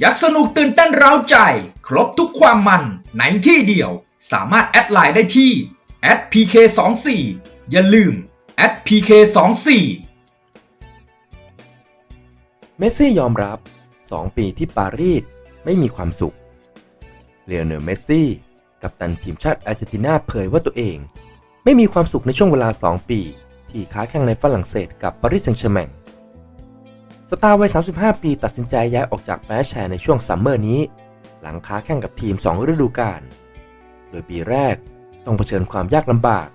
อยากสนุกตื่นเต้นเร้าใจ ครบทุกความมันในที่เดียว สามารถแอดไลน์ได้ที่ @pk24 อย่าลืม @pk24 เมสซี่ยอมรับ 2 ปีที่ปารีสไม่มีความสุขเลโอเนลเมสซี่ กัปตันทีมชาติอาร์เจนตินาเผยว่าตัวเอง ไม่มีความสุขในช่วงเวลา 2 ปี ที่ค้าแข่งในฝรั่งเศสกับปารีสแซงต์แชร์แมง สตาร์วัย 35 ปีตัดสินใจย้ายออกจากแปรแชร์ในช่วงซัมเมอร์นี้ หลังค้าแข่งกับทีม 2 ฤดูกาล โดยปีแรกต้องเผชิญความยากลำบาก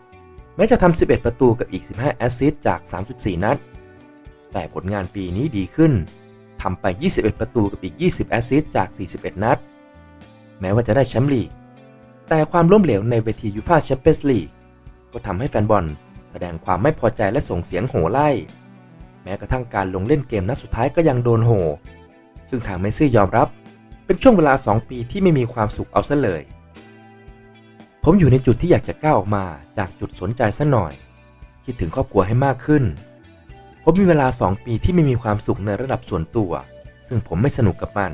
แม้จะทำ 11 ประตูกับอีก 15 แอสซิสต์จาก 34 นัด แต่ผลงานปีนี้ดีขึ้นทำไป 21 ประตูกับอีก 20 แอสซิสต์จาก 41 นัด แม้ว่าจะได้แชมป์ลีก แต่ความล้มเหลวในเวทียูฟ่าแชมเปี้ยนส์ลีกก็ทำให้แฟนบอลแสดงความไม่พอใจและส่งเสียงโห่ไล่ ม้กระทั่งการลงเล่นเกมนัดสุดท้ายก็ยังโดนโห ซึ่งทางเมสซี่ยอมรับ เป็นช่วงเวลา 2 ปีที่ไม่มีความสุขเอาซะเลย ผมอยู่ในจุดที่อยากจะก้าวออกมาจากจุดสนใจซะหน่อย คิดถึงครอบครัวให้มากขึ้น ผมมีเวลา 2 ปีที่ไม่มีความสุขในระดับส่วนตัว ซึ่งผมไม่สนุกกับมัน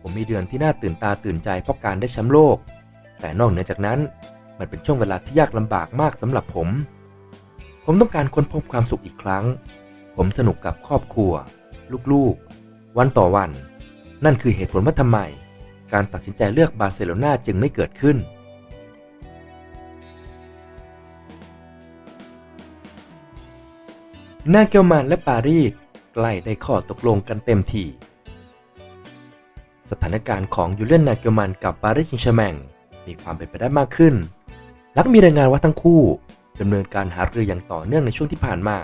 ผมมีเดือนที่น่าตื่นตาตื่นใจเพราะการได้แชมป์โลก แต่นอกเหนือจากนั้นมันเป็นช่วงเวลาที่ยากลำบากมากสำหรับผม ผมต้องการค้นพบความสุขอีกครั้ง ผมสนุกกับครอบครัว ลูกๆ วันต่อวัน นั่นคือเหตุผลว่าทำไม การตัดสินใจเลือกบาร์เซโลนาจึงไม่เกิดขึ้นนาเกลมันและปารีสใกล้ได้ข้อตกลงกันเต็มทีสถานการณ์ของยูเลียนนาเกลมันกับปารีสแซงแชแมงมีความเป็นไปได้มากขึ้น ลังมีรายงานว่าทั้งคู่ดำเนินการหารืออย่างต่อเนื่องในช่วงที่ผ่านมา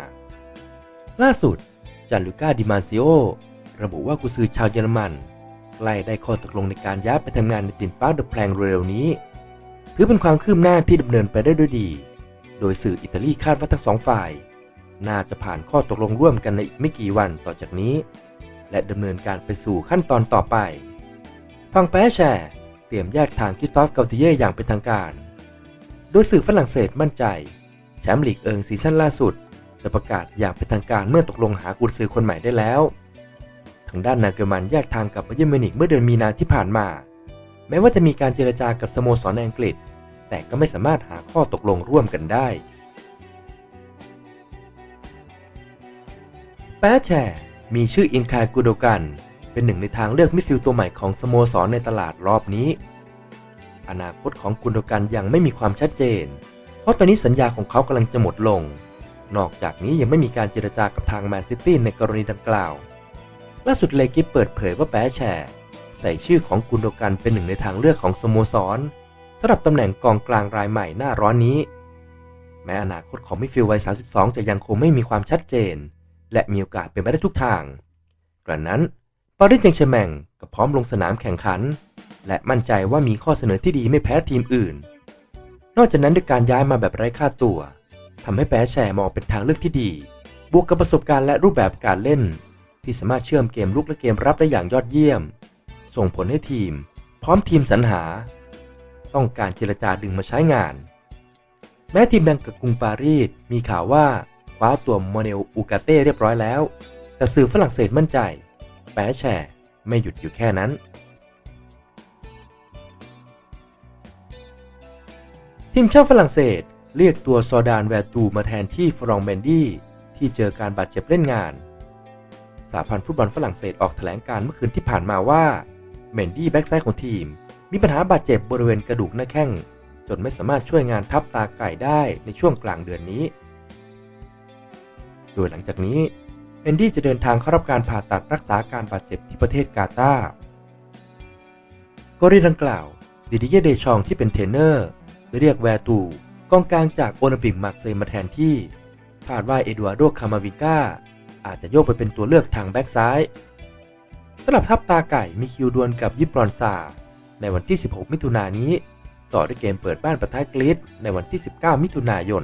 ล่าสุดจานลูก้าดิมาซิโอระบุว่ากุซือชาวเยอรมันใกล้ได้ข้อตกลงในการย้ายไปทำงานในตินปาร์คเดอะแพลงเร็วนี้ ถือเป็นความคืบหน้าที่ดำเนินไปได้ด้วยดี โดยสื่ออิตาลีคาดว่าทั้งสองฝ่าย น่าจะผ่านข้อตกลงร่วมกันในอีกไม่กี่วันต่อจากนี้ และดำเนินการไปสู่ขั้นตอนต่อไป ฟังแปแชร์เตรียมแยกทางคิสตอฟเกาติเย่อย่างเป็นทางการ โดยสื่อฝรั่งเศสมั่นใจ แชมป์ลีกเอิงซีซั่นล่าสุด จะประกาศอย่างเป็นทางการเมื่อตกลงหากุญซือคนใหม่ได้แล้ว ทางด้านนาเกอร์มันแยกทางกับไบเยร์มิวนิกเมื่อเดือนมีนาที่ผ่านมา แม้ว่าจะมีการเจรจากับสโมสรในอังกฤษ แต่ก็ไม่สามารถหาข้อตกลงร่วมกันได้แปแชมีชื่ออินคายกูโดกัน เป็นหนึ่งในทางเลือกมิดฟิลด์ตัวใหม่ของสโมสรในตลาดรอบนี้ อนาคตของกุนโดกันยังไม่มีความชัดเจน เพราะตอนนี้สัญญาของเขากำลังจะหมดลง นอกจากนี้ยังไม่มีการเจรจากับทางแมนซิตี้ในกรณีดังกล่าว ล่าสุดเลกิฟเปิดเผยว่าแปแชร์ใส่ชื่อของกุนโดกันเป็นหนึ่งในทางเลือกของสโมสรสำหรับตำแหน่งกองกลางรายใหม่หน้าร้อนนี้ แม้อนาคตของมิฟิลด์วัย 32 จะยังคงไม่มีความชัดเจน และมีโอกาสเป็นไปได้ทุกทาง กระนั้นปารีสแซงต์แชร์แมงก็พร้อมลงสนามแข่งขัน และมั่นใจว่ามีข้อเสนอที่ดีไม่แพ้ทีมอื่น นอกจากนั้นด้วยการย้ายมาแบบไร้ค่าตัว ทำให้แปรแชร์มองเป็นทางเลือกที่ดี บวกกับประสบการณ์และรูปแบบการเล่น ที่สามารถเชื่อมเกมลุกและเกมรับได้อย่างยอดเยี่ยม ส่งผลให้ทีม พร้อมทีมสรรหา ต้องการเจรจาดึงมาใช้งาน แม้ทีมแบงก์กับกรุงปารีสมีข่าวว่าคว้าตัวโมเนลอูกาเต้เรียบร้อยแล้ว แต่สื่อฝรั่งเศสมั่นใจ แปรแชร์ไม่หยุดอยู่แค่นั้นทีมชาติฝรั่งเศส เรียกตัวซอดานแวร์ตูมาแทนที่ฟรองเมนดี้ที่เจอการบาดเจ็บเล่นงาน สาพันธ์ฟุตบอลฝรั่งเศสออกแถลงการเมื่อคืนที่ผ่านมาว่าเมนดี้แบ็กซ้ายของทีม มีปัญหาบาดเจ็บบริเวณกระดูกหน้าแข้งจนไม่สามารถช่วยงานทับตาไก่ได้ในช่วงกลางเดือนนี้ โดยหลังจากนี้เอนดี้จะเดินทางเข้ารับการผ่าตัดรักษาการบาดเจ็บที่ประเทศกาตาร์กรณีดังกล่าวดิดิเยเดชองที่เป็นเทรนเนอร์ได้เรียกแวร์ตู กองกลางจากโอลิมปิกมาร์เซย์มาแทนที่ คาดว่าเอดูอาร์โดคามาวิก้าอาจจะโยกไปเป็นตัวเลือกทางแบ็กซ้ายสำหรับทัพตาไก่มีคิวดวลกับยิปรอนซาในวันที่ 16 มิถุนายนนี้ ต่อด้วยเกมเปิดบ้านประทะกรีซในวันที่ 19 มิถุนายน